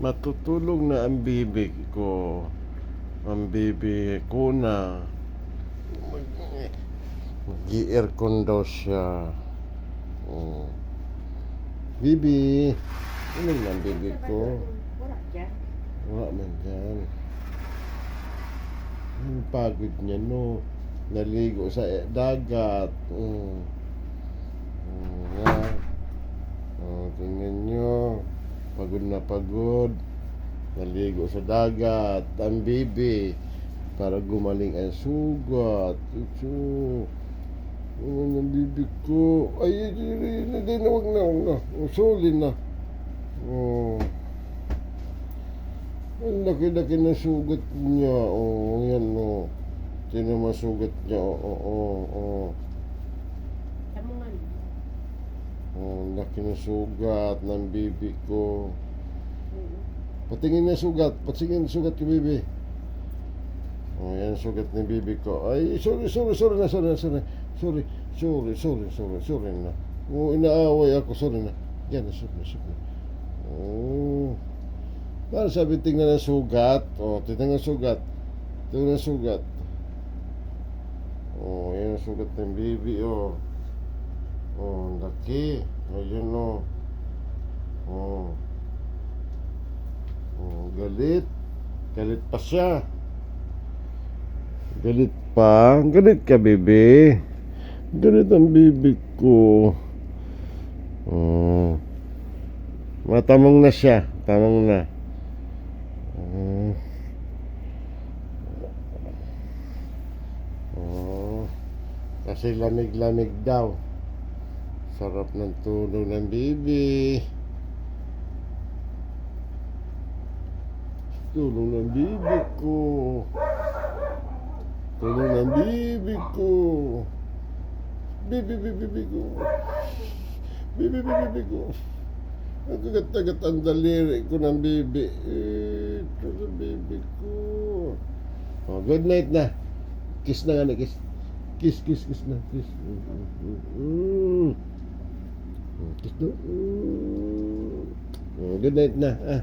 matutulog na ang bibig ko. Ang bibig ko na. Mag-i-aircon daw siya. Oh. Bibi, ano na ang bibig ko? Wala man dyan. Ang pagod niya, no? Naligo sa eh, dagat. Mm. Mm, nga. Oh, tingnan nyo. Pagod na pagod. Naligo sa dagat. Ang bibi. Para gumaling ang sugat. Ito. Ano ang bibi ko? Ay, hindi, na, wag na, wag na. Oh, Suli na. Oh. Ang laki-laki ng sugat niya. Oh, yan oh. Tinan mo sugat niya. Oo, oh, oo, oo. Tamungan. Oh, ang laki ng sugat ng bibi ko. Patingin na sugat. Patingin na sugat yung bibi. Oh, yan sugat ng bibi ko. Ay, sorry, sorry, sorry na, sorry na, sorry. Sorry, sorry, sorry, sorry, sorry na. Oh, inaaway ako, sorry na. Yan, sorry na, sorry na. Oh. Para sabi, tingnan ang sugat. Oh, tingnan ang sugat. Tingnan ang sugat. Oh, yan sugat ng bibi, oh. Oh, ang laki. Oh. Oh. Oh, galit. Galit pa siya. Galit pa? Galit ka, bebe. Galit ang bibi ko. Oh. Matamong na siya. Tamong na. Oh. Oh. Kasi lamig-lamig daw. Sarap ng tulog ng bibi. Tulong ng bibi ko. Tulong ng bibi ko. Bibi, bibi, bibi ko. Bibi, bibi, bibi ko. Ang kagat-kagat ang daliri ko ng bibi. Eh, Ito sa bibi ko. Oh, good night na. Kiss na nga na, kiss. Kiss, kiss, kiss na. Kiss. Mm, mm. Mm, Kiss na. Mm. Oh, good night na. Ah.